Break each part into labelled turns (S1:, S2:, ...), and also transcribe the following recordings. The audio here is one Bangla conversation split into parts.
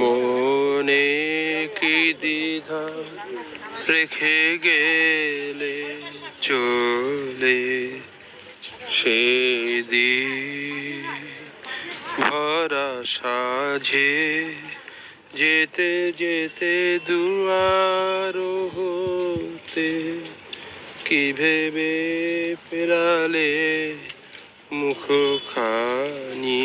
S1: মনে কি দ্বিধা রেখে গেলে চলে সেদিন ভরা সাঝে যেতে যেতে দুয়ার হতে কি ভেবে পেরালে মুখ খানি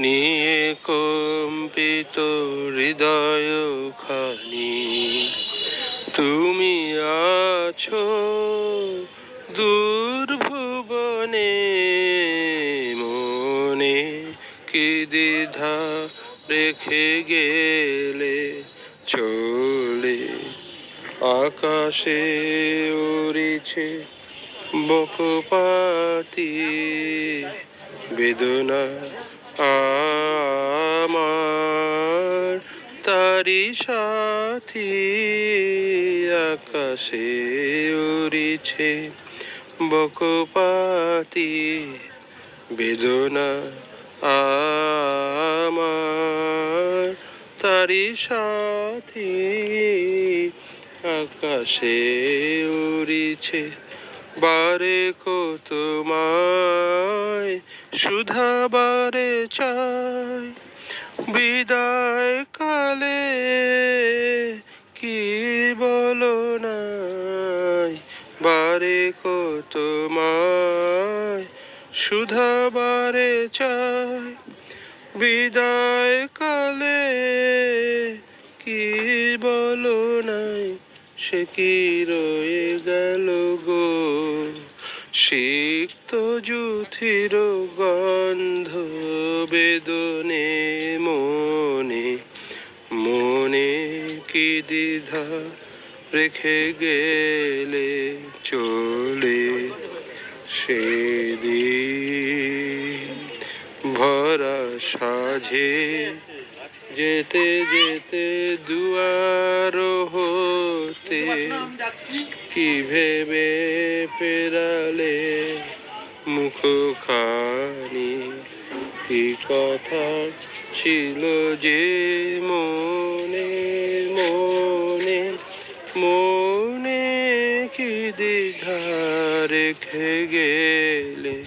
S1: নিয়ে কম্পিত হৃদয় খানি। তুমি আছো দুর্ভুবনে, মনে কি দ্বিধা রেখে গেলে চলে? আকাশে উড়িছে বকপাতি, বেদনা আমার তারি সাথী আকাশে উড়িছে বকপাতি বেদনা আমার তারি সাথী আকাশে উড়িছে বারে কত মায় সুধা বারে চাই, বিদায় কালে কি বলো নাই? বারে কত মায় সুধা বারে চাই, বিদায় কালে কি বলো নাই? সে কি রয়ে গেল গো? সিক্ত জুথির গন্ধ বেদনে মনে মনে কি দ্বিধা রেখে গেলে চলে? সেদিন সাঝে। যেতে যেতে দুয়ার হতে কি ভেবে পেরালে মুখ খানি কি কথা ছিল যে মনে মনে মনে কি দ্বিধা রেখে গেলে?